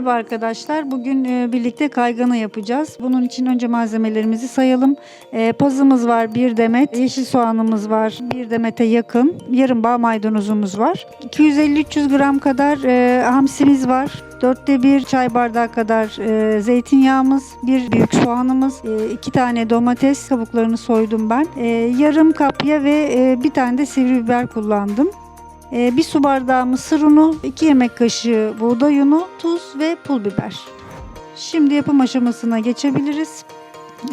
Merhaba arkadaşlar. Bugün e, birlikte kaygana yapacağız. Bunun için önce malzemelerimizi sayalım. E, pazımız var, bir demet. Yeşil soğanımız var, bir demete yakın. Yarım bağ maydanozumuz var. 250-300 gram kadar e, hamsimiz var. Dörtte bir çay bardağı kadar zeytinyağımız, bir büyük soğanımız, iki tane domates kabuklarını soydum ben. Yarım kapya ve bir tane de sivri biber kullandım. Ee, bir su bardağı mısır unu, 2 yemek kaşığı buğday unu, tuz ve pul biber. Şimdi yapım aşamasına geçebiliriz.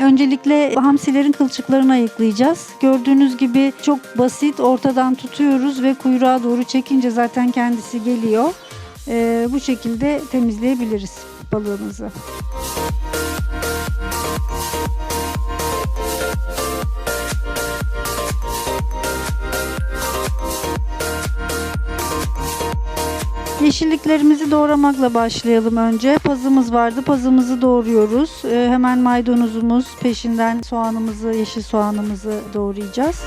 Öncelikle hamsilerin kılçıklarını ayıklayacağız. Gördüğünüz gibi çok basit ortadan tutuyoruz ve kuyruğa doğru çekince zaten kendisi geliyor. Ee, bu şekilde temizleyebiliriz balığımızı. Yeşilliklerimizi doğramakla başlayalım önce. Pazımız vardı. Pazımızı doğruyoruz. Ee, hemen maydanozumuz, peşinden soğanımızı, yeşil soğanımızı doğrayacağız.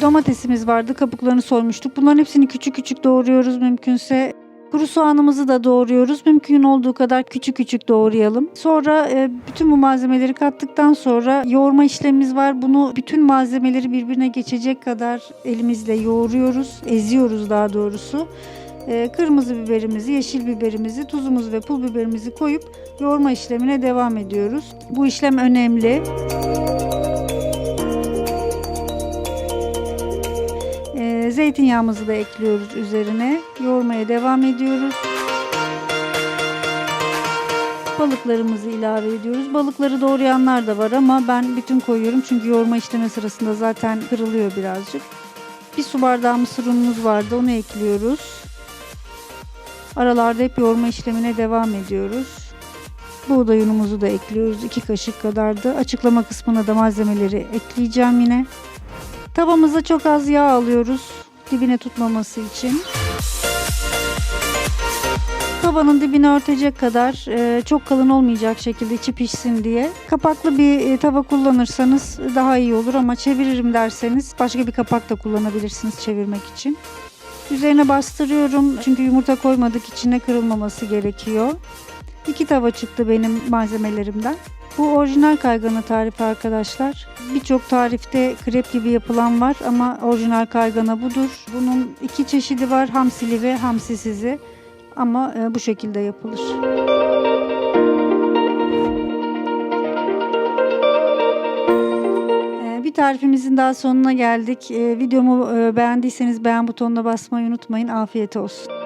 Domatesimiz vardı. Kabuklarını soymuştuk. Bunların hepsini küçük küçük doğruyoruz mümkünse. Kuru soğanımızı da doğruyoruz. Mümkün olduğu kadar küçük küçük doğrayalım. Sonra e, bütün bu malzemeleri kattıktan sonra yoğurma işlemimiz var. Bunu bütün malzemeleri birbirine geçecek kadar elimizle yoğuruyoruz. Eziyoruz daha doğrusu. E, kırmızı biberimizi, yeşil biberimizi, tuzumuzu ve pul biberimizi koyup yoğurma işlemine devam ediyoruz. Bu işlem önemli. Ee, zeytinyağımızı da ekliyoruz üzerine. Yoğurmaya devam ediyoruz. Balıklarımızı ilave ediyoruz. Balıkları doğrayanlar da var ama ben bütün koyuyorum çünkü yoğurma işlemi sırasında zaten kırılıyor birazcık. Bir su bardağı mısır unumuz vardı onu ekliyoruz. Aralarda hep yoğurma işlemine devam ediyoruz. Buğday unumuzu da ekliyoruz. 2 kaşık kadar da. Açıklama kısmına da malzemeleri ekleyeceğim yine. Tavamıza çok az yağ alıyoruz dibine tutmaması için. Tavanın dibini örtecek kadar e, çok kalın olmayacak şekilde içi pişsin diye. Kapaklı bir e, tava kullanırsanız daha iyi olur ama çeviririm derseniz başka bir kapak da kullanabilirsiniz çevirmek için. Üzerine bastırıyorum çünkü yumurta koymadık içine kırılmaması gerekiyor. İki tava çıktı benim malzemelerimden. Bu orijinal kaygana tarifi arkadaşlar. Birçok tarifte krep gibi yapılan var ama orijinal kaygana budur. Bunun iki çeşidi var hamsili ve hamsisizi ama e, bu şekilde yapılır. E, Bir tarifimizin daha sonuna geldik. E, Videomu beğendiyseniz beğen butonuna basmayı unutmayın. Afiyet olsun.